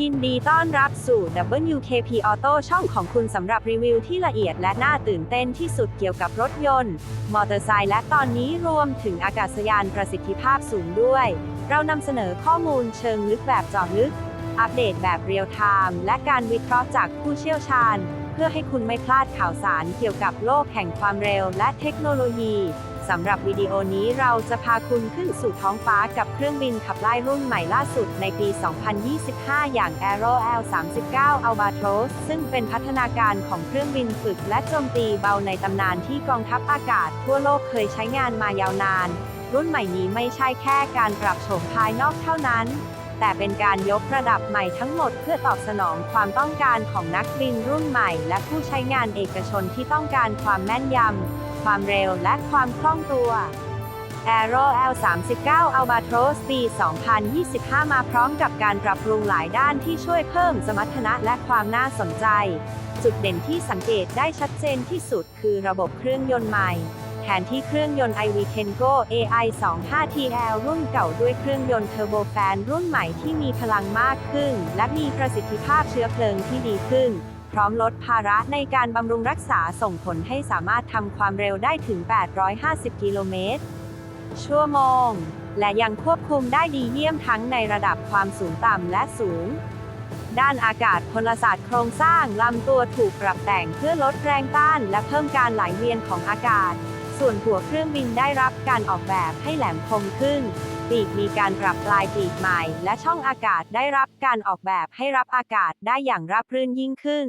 ยินดีต้อนรับสู่ WKP Auto ช่องของคุณสำหรับรีวิวที่ละเอียดและน่าตื่นเต้นที่สุดเกี่ยวกับรถยนต์ มอเตอร์ไซค์และตอนนี้รวมถึงอากาศยานประสิทธิภาพสูงด้วย เรานำเสนอข้อมูลเชิงลึกแบบเจาะลึก อัปเดตแบบเรียลไทม์และการวิเคราะห์จากผู้เชี่ยวชาญ เพื่อให้คุณไม่พลาดข่าวสารเกี่ยวกับโลกแห่งความเร็วและเทคโนโลยี สำหรับวิดีโอนี้เราจะพาคุณขึ้นสู่ท้องฟ้ากับเครื่องบินขับไล่รุ่นใหม่ล่าสุดในปี 2025 อย่าง Aero L39 Albatros ซึ่งเป็นพัฒนาการของเครื่องบินฝึกและโจมตีเบาในตำนานที่กองทัพอากาศ ทั่วโลกเคยใช้งานมายาวนาน รุ่นใหม่นี้ไม่ใช่แค่การปรับโฉมภายนอกเท่านั้น แต่เป็นการยกระดับใหม่ทั้งหมดเพื่อตอบสนองความต้องการของนักบินรุ่นใหม่ และผู้ใช้งานเอกชนที่ต้องการความแม่นยำ ความเร็วและความคล่องตัว Aero L39 Albatros ปี 2025 มาพร้อมกับการปรับปรุงหลายด้านที่ช่วยเพิ่มสมรรถนะและความน่าสนใจ จุดเด่นที่สังเกตได้ชัดเจนที่สุดคือระบบเครื่องยนต์ใหม่แทนที่เครื่องยนต์ iV Kengo AI 25 TL รุ่นเก่าด้วยเครื่องยนต์เทอร์โบแฟนรุ่นใหม่ที่มีพลังมากขึ้น และมีประสิทธิภาพเชื้อเพลิงที่ดีขึ้น พร้อมลดภาระในการบำรุงรักษาส่งผลให้สามารถทำความเร็วได้ถึง 850 กิโลเมตร ชั่วโมง และยังควบคุมได้ดีเยี่ยมทั้งในระดับความสูงต่ำและสูง ด้านอากาศพลศาสตร์โครงสร้างลำตัวถูกปรับแต่งเพื่อลดแรงต้านและเพิ่มการไหลเวียนของอากาศ ส่วนหัวเครื่องบินได้รับการออกแบบให้แหลมคมขึ้น ปีกมีการปรับปลายปีกใหม่ และช่องอากาศได้รับการออกแบบให้รับอากาศได้อย่างราบรื่นยิ่งขึ้น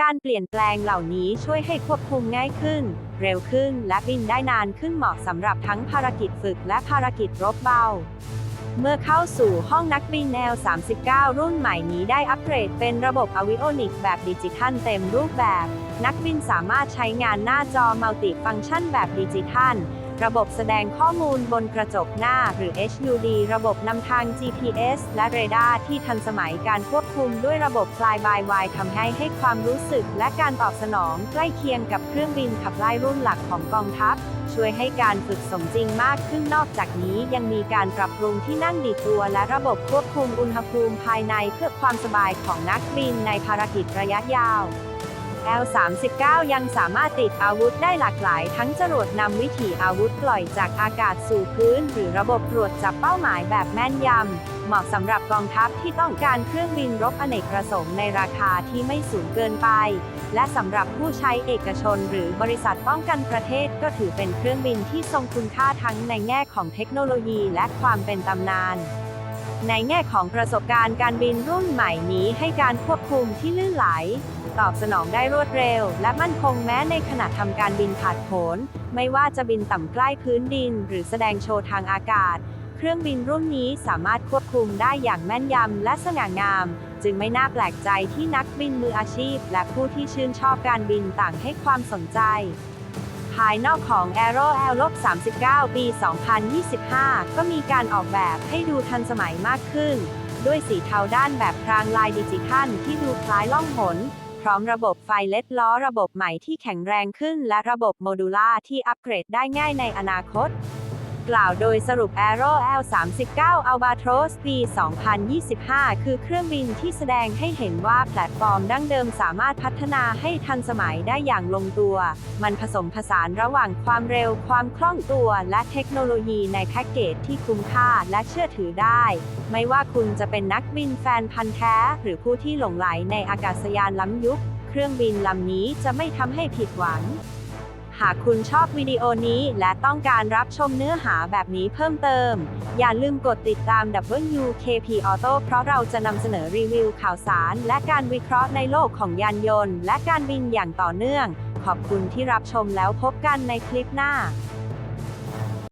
การเปลี่ยนแปลงเหล่านี้ช่วยให้ควบคุมง่ายขึ้น เร็วขึ้นและบินได้นานขึ้นเหมาะสำหรับทั้งภารกิจฝึกและภารกิจรบเบาเมื่อเข้าสู่ห้องนักบินแนว 39 รุ่นใหม่นี้ได้อัปเกรดเป็นระบบอวิโอนิกแบบดิจิทัลเต็มรูปแบบ นักบินสามารถใช้งานหน้าจอมัลติฟังก์ชันแบบดิจิทัล ระบบแสดงข้อมูลบนกระจกหน้าหรือ HUD ระบบนำทาง GPS และเรดาร์ที่ทันสมัยการควบคุมด้วยระบบ Fly by Wire ทำให้ให้ความรู้สึกและการตอบสนองใกล้เคียงกับเครื่องบินขับไล่รุ่นหลักของกองทัพ ช่วยให้การฝึกสมจริงมากขึ้นนอกจากนี้ยังมีการปรับปรุงที่นั่งดีตัว และระบบควบคุมอุณหภูมิภายในเพื่อความสบายของนักบินในภารกิจระยะยาว L39 ยังสามารถติดอาวุธได้หลากหลาย ทั้งจรวดนำวิถีอาวุธปล่อยจากอากาศสู่พื้น หรือระบบตรวจจับเป้าหมายแบบแม่นยำ เหมาะสำหรับกองทัพที่ต้องการเครื่องบินรบอเนกประสงค์ในราคาที่ไม่สูงเกินไป และสำหรับผู้ใช้เอกชนหรือบริษัทป้องกันประเทศก็ถือเป็นเครื่องบินที่ทรงคุณค่าทั้งในแง่ของเทคโนโลยีและความเป็นตำนานในแง่ของประสบการณ์การบินรุ่นใหม่นี้ให้การควบคุมที่ลื่นไหล ตอบสนองได้รวดเร็ว และมั่นคงแม้ในขณะทำการบินผาดโผนไม่ว่าจะบินต่ำใกล้พื้นดิน หรือแสดงโชว์ทางอากาศ เครื่องบินรุ่นนี้สามารถควบคุมได้อย่างแม่นยำและสง่างาม จึงไม่น่าแปลกใจที่นักบินมืออาชีพ และผู้ที่ชื่นชอบการบินต่างให้ความสนใจภายนอกของ Aero L-39 ปี 2025 ก็มีการออกแบบให้ดูทันสมัยมากขึ้น ด้วยสีเทาด้านแบบพรางลายดิจิทัลที่ดูคล้ายล่องหน พร้อมระบบไฟเล็ดล้อระบบใหม่ที่แข็งแรงขึ้น และระบบโมดูล่าที่อัปเกรดได้ง่ายในอนาคต กล่าวโดยสรุป Aero L39 Albatros ปี2025 คือเครื่องบินที่แสดงให้เห็นว่าแพลตฟอร์มดั้งเดิมสามารถพัฒนาให้ทันสมัยได้อย่างลงตัว มันผสมผสานระหว่างความเร็ว ความคล่องตัว และเทคโนโลยีในแพ็กเกจที่คุ้มค่าและเชื่อถือได้ ไม่ว่าคุณจะเป็นนักบินแฟนพันธ์แท้ หรือผู้ที่หลงไหลในอากาศยานล้ำยุค เครื่องบินลำนี้จะไม่ทำให้ผิดหวัง หากคุณชอบวิดีโอนี้และต้องการรับชมเนื้อหาแบบนี้เพิ่มเติม อย่าลืมกดติดตาม WKP Auto เพราะเราจะนำเสนอรีวิวข่าวสาร และการวิเคราะห์ในโลกของยานยนต์ และการบินอย่างต่อเนื่อง ขอบคุณที่รับชมแล้วพบกันในคลิปหน้า